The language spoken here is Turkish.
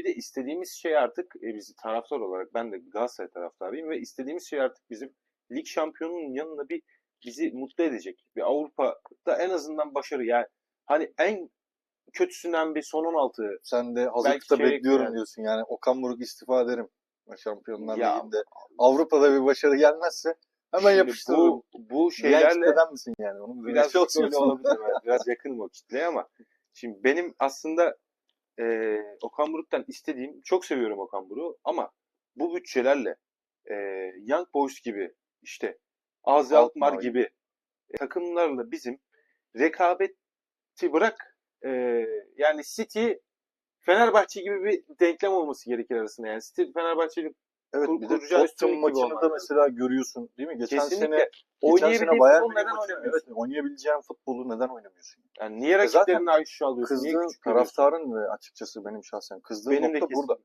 bir de istediğimiz şey artık e, biz taraftar olarak ben de Galatasaray taraftarıyım ve istediğimiz şey artık bizim lig şampiyonunun yanına bir bizi mutlu edecek. Bir Avrupa'da en azından başarı yani hani en kötüsünden bir son 16 Sen de hazırlıkta çeyrek bekliyorum final. diyorsun. Yani Okan Buruk istifa ederim. Şampiyonlar Ya, Ligi'nde. Avrupa'da bir başarı gelmezse hemen yapıştırırım. bu, bu şeylerle kitleden misin yani? Onu biraz şey öyle olsun. olabilir. Biraz yakınım o kitleye ama şimdi benim aslında e, Okan Buruk'tan istediğim çok seviyorum Okan Buruk'u ama bu bütçelerle e, Young Boys gibi işte Azi Alkmaar gibi e, takımlarla bizim rekabeti bırak e, yani City Fenerbahçe gibi bir denklem olması gerekir arasında. Yani City Fenerbahçe'nin Evet Kur- bir de gibi maçını da mesela görüyorsun değil mi? Geçen kesinlikle sene geçen sene Bayern futbol neden oynamıyorsun? Evet, oynayabileceğin futbolu neden oynamıyorsun? Yani niye E zaten rakiplerine aşağı alıyorsun? Niye Kızdığın görüyorsun? taraftarın ve açıkçası benim şahsen kızdığım Benim nokta burada.